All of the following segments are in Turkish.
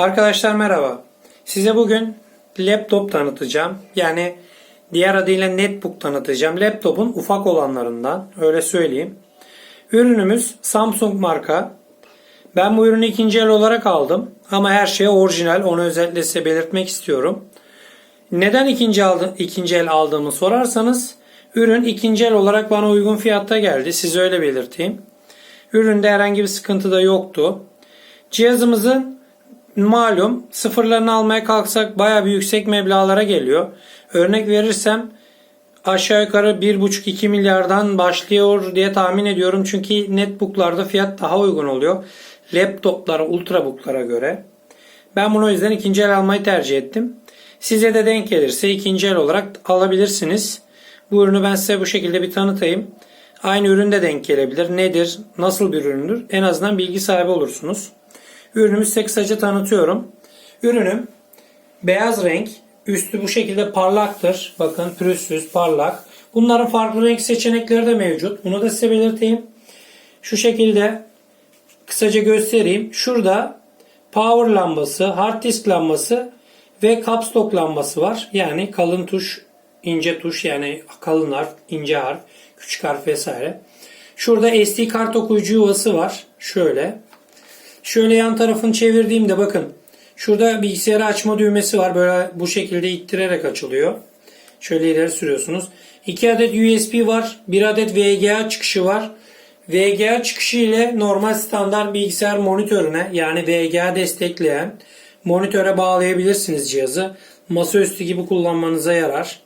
Arkadaşlar merhaba. Size bugün laptop tanıtacağım. Yani diğer adıyla netbook tanıtacağım. Laptopun ufak olanlarından öyle söyleyeyim. Ürünümüz Samsung marka. Ben bu ürünü ikinci el olarak aldım. Ama her şey orijinal. Onu özellikle size belirtmek istiyorum. Neden ikinci, aldı, ikinci el aldığımı sorarsanız ürün ikinci el olarak bana uygun fiyatta geldi. Size öyle belirteyim. Üründe herhangi bir sıkıntı da yoktu. Cihazımızın malum sıfırlarını almaya kalksak baya bir yüksek meblağlara geliyor. Örnek verirsem aşağı yukarı 1,5-2 milyardan başlıyor diye tahmin ediyorum. Çünkü netbooklarda fiyat daha uygun oluyor. Laptoplara, ultrabooklara göre. Ben bunu o yüzden ikinci el almayı tercih ettim. Size de denk gelirse ikinci el olarak alabilirsiniz. Bu ürünü ben size bu şekilde bir tanıtayım. Aynı üründe denk gelebilir. Nedir? Nasıl bir üründür? En azından bilgi sahibi olursunuz. Ürünümü size kısaca tanıtıyorum. Ürünüm beyaz renk. Üstü bu şekilde parlaktır. Bakın pürüzsüz, parlak. Bunların farklı renk seçenekleri de mevcut. Bunu da size belirteyim. Şu şekilde kısaca göstereyim. Şurada power lambası, hard disk lambası ve caps lock lambası var. Yani kalın tuş, ince tuş yani kalın harf, ince harf, küçük harf vesaire. Şurada SD kart okuyucu yuvası var. Şöyle. Şöyle yan tarafını çevirdiğimde bakın. Şurada bilgisayarı açma düğmesi var. Böyle bu şekilde ittirerek açılıyor. Şöyle ileri sürüyorsunuz. 2 adet USB var. 1 adet VGA çıkışı var. VGA çıkışı ile normal standart bilgisayar monitörüne yani VGA destekleyen monitöre bağlayabilirsiniz cihazı. Masaüstü gibi kullanmanıza yarar.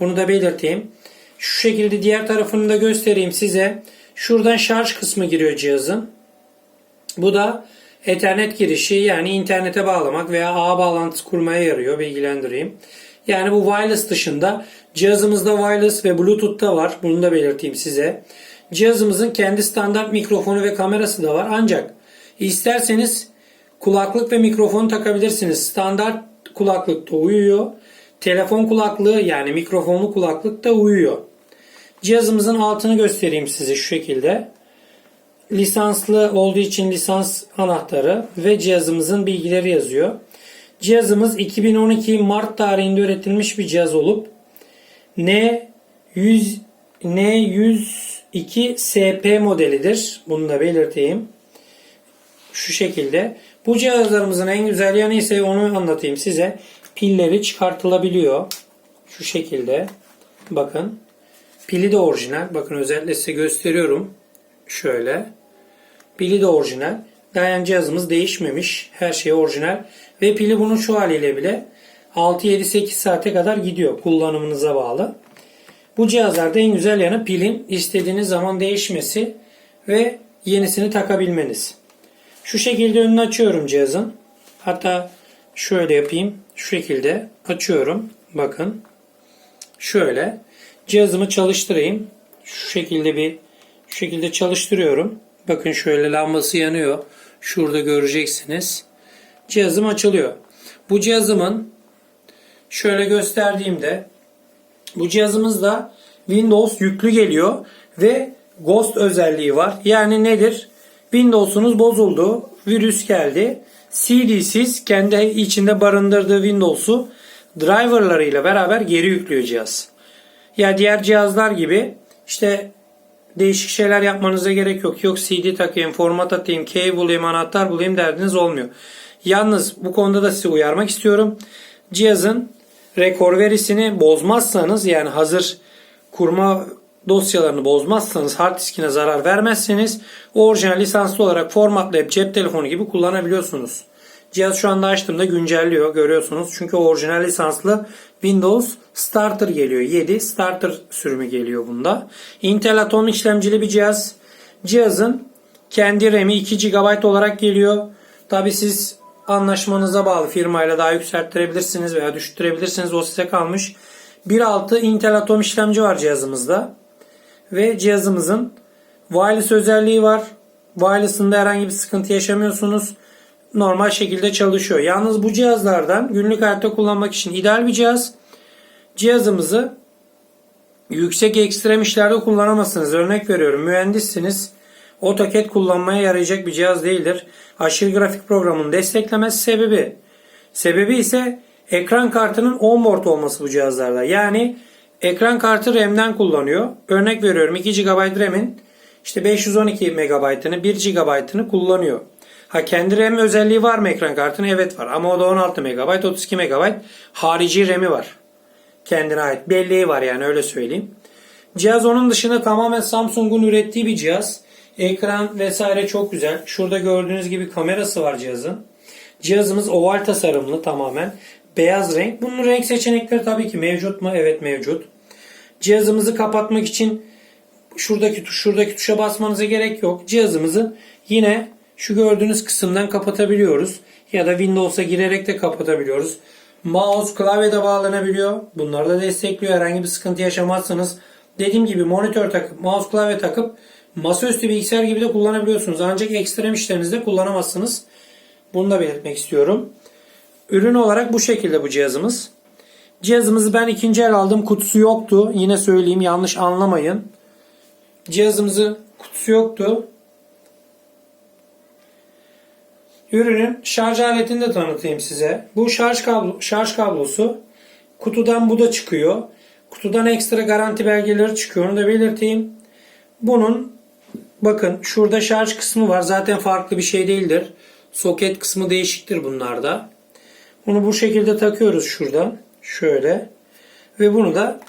Bunu da belirteyim. Şu şekilde diğer tarafını da göstereyim size. Şuradan şarj kısmı giriyor cihazın. Bu da Ethernet girişi yani internete bağlamak veya ağ bağlantısı kurmaya yarıyor bilgilendireyim. Yani bu wireless dışında cihazımızda wireless ve bluetooth da var. Bunu da belirteyim size. Cihazımızın kendi standart mikrofonu ve kamerası da var. Ancak isterseniz kulaklık ve mikrofonu takabilirsiniz. Standart kulaklık da uyuyor. Telefon kulaklığı yani mikrofonlu kulaklık da uyuyor. Cihazımızın altını göstereyim size şu şekilde lisanslı olduğu için lisans anahtarı ve cihazımızın bilgileri yazıyor. Cihazımız 2012 Mart tarihinde üretilmiş bir cihaz olup N100 N102 SP modelidir. Bunu da belirteyim. Şu şekilde. Bu cihazlarımızın en güzel yanı ise onu anlatayım size. Pilleri çıkartılabiliyor. Şu şekilde. Bakın. Pili de orijinal. Bakın özellikle size gösteriyorum. Şöyle. Pili de orijinal. Dayan cihazımız değişmemiş. Her şey orijinal. Ve pili bunun şu haliyle bile 6-7-8 saate kadar gidiyor. Kullanımınıza bağlı. Bu cihazlarda en güzel yanı pilin istediğiniz zaman değişmesi ve yenisini takabilmeniz. Şu şekilde önünü açıyorum cihazın. Hatta şöyle yapayım. Şu şekilde açıyorum. Bakın. Şöyle. Cihazımı çalıştırayım. Şu şekilde bir şu şekilde çalıştırıyorum. Bakın şöyle lambası yanıyor. Şurada göreceksiniz. Cihazım açılıyor. Bu cihazımın şöyle gösterdiğimde bu cihazımızda Windows yüklü geliyor ve Ghost özelliği var. Yani nedir? Windows'unuz bozuldu. Virüs geldi. CD'siz kendi içinde barındırdığı Windows'u driverlarıyla beraber geri yüklüyor cihaz. Ya diğer cihazlar gibi işte değişik şeyler yapmanıza gerek yok. Yok CD takayım, format atayım, key bulayım, anahtar bulayım derdiniz olmuyor. Yalnız bu konuda da sizi uyarmak istiyorum. Cihazın rekor verisini bozmazsanız yani hazır kurma dosyalarını bozmazsanız hard diskine zarar vermezseniz orijinal lisanslı olarak formatlayıp cep telefonu gibi kullanabiliyorsunuz. Cihaz şu anda açtığımda güncelliyor görüyorsunuz. Çünkü orijinal lisanslı Windows Starter geliyor. 7 Starter sürümü geliyor bunda. Intel Atom işlemcili bir cihaz. Cihazın kendi RAM'i 2 GB olarak geliyor. Tabi siz anlaşmanıza bağlı firmayla daha yükselttirebilirsiniz veya düşürebilirsiniz. O size kalmış. 1.6 Intel Atom işlemci var cihazımızda. Ve cihazımızın wireless özelliği var. Wireless'ında herhangi bir sıkıntı yaşamıyorsunuz normal şekilde çalışıyor. Yalnız bu cihazlardan günlük hayatta kullanmak için ideal bir cihaz. Cihazımızı yüksek ekstrem işlerde kullanamazsınız. Örnek veriyorum mühendissiniz. AutoCAD kullanmaya yarayacak bir cihaz değildir. Aşırı grafik programının desteklemesi sebebi. Sebebi ise ekran kartının onboard olması bu cihazlarda. Yani ekran kartı RAM'den kullanıyor. Örnek veriyorum 2 GB RAM'in işte 512 MB'ını 1 GB'ını kullanıyor. Ha kendi RAM özelliği var mı ekran kartının? Evet var. Ama o da 16 MB, 32 MB harici RAM'i var. Kendine ait. Belleği var yani öyle söyleyeyim. Cihaz onun dışında tamamen Samsung'un ürettiği bir cihaz. Ekran vesaire çok güzel. Şurada gördüğünüz gibi kamerası var cihazın. Cihazımız oval tasarımlı tamamen. Beyaz renk. Bunun renk seçenekleri tabii ki mevcut mu? Evet mevcut. Cihazımızı kapatmak için şuradaki şuradaki tuşa basmanıza gerek yok. Cihazımızı yine şu gördüğünüz kısımdan kapatabiliyoruz. Ya da Windows'a girerek de kapatabiliyoruz. Mouse klavyede bağlanabiliyor. Bunları da destekliyor. Herhangi bir sıkıntı yaşamazsanız dediğim gibi monitör takıp mouse klavye takıp masaüstü bilgisayar gibi de kullanabiliyorsunuz. Ancak ekstrem işlerinizde kullanamazsınız. Bunu da belirtmek istiyorum. Ürün olarak bu şekilde bu cihazımız. Cihazımızı ben ikinci el aldım. Kutusu yoktu. Yine söyleyeyim yanlış anlamayın. Cihazımızın kutusu yoktu. Ürünün şarj aletini de tanıtayım size. Bu şarj kablo, şarj kablosu. Kutudan bu da çıkıyor. Kutudan ekstra garanti belgeleri çıkıyor. Onu da belirteyim. Bunun bakın şurada şarj kısmı var. Zaten farklı bir şey değildir. Soket kısmı değişiktir bunlarda. Bunu bu şekilde takıyoruz şuradan. Şöyle. Ve bunu da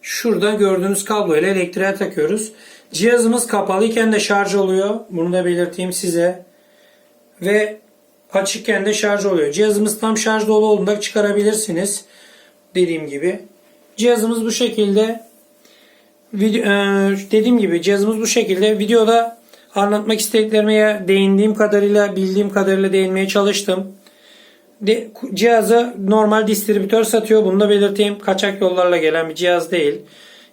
şurada gördüğünüz kablo ile elektriğe takıyoruz. Cihazımız kapalıyken de şarj oluyor. Bunu da belirteyim size. Ve açıkken de şarj oluyor. Cihazımız tam şarj dolu olduğunda çıkarabilirsiniz. Dediğim gibi. Cihazımız bu şekilde video, e, dediğim gibi cihazımız bu şekilde videoda anlatmak istediklerime değindiğim kadarıyla bildiğim kadarıyla değinmeye çalıştım. De, cihazı normal distribütör satıyor. Bunu da belirteyim. Kaçak yollarla gelen bir cihaz değil.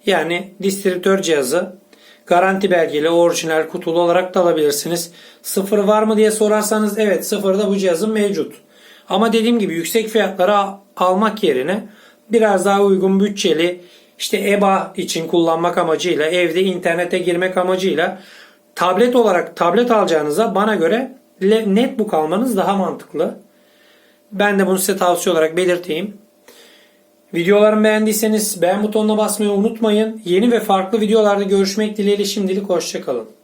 Yani distribütör cihazı. Garanti belgeli, orijinal, kutulu olarak da alabilirsiniz. Sıfır var mı diye sorarsanız evet sıfırda bu cihazın mevcut. Ama dediğim gibi yüksek fiyatlara almak yerine biraz daha uygun bütçeli işte EBA için kullanmak amacıyla evde internete girmek amacıyla tablet olarak tablet alacağınıza bana göre netbook almanız daha mantıklı. Ben de bunu size tavsiye olarak belirteyim. Videolarımı beğendiyseniz beğen butonuna basmayı unutmayın. Yeni ve farklı videolarda görüşmek dileğiyle şimdilik hoşçakalın.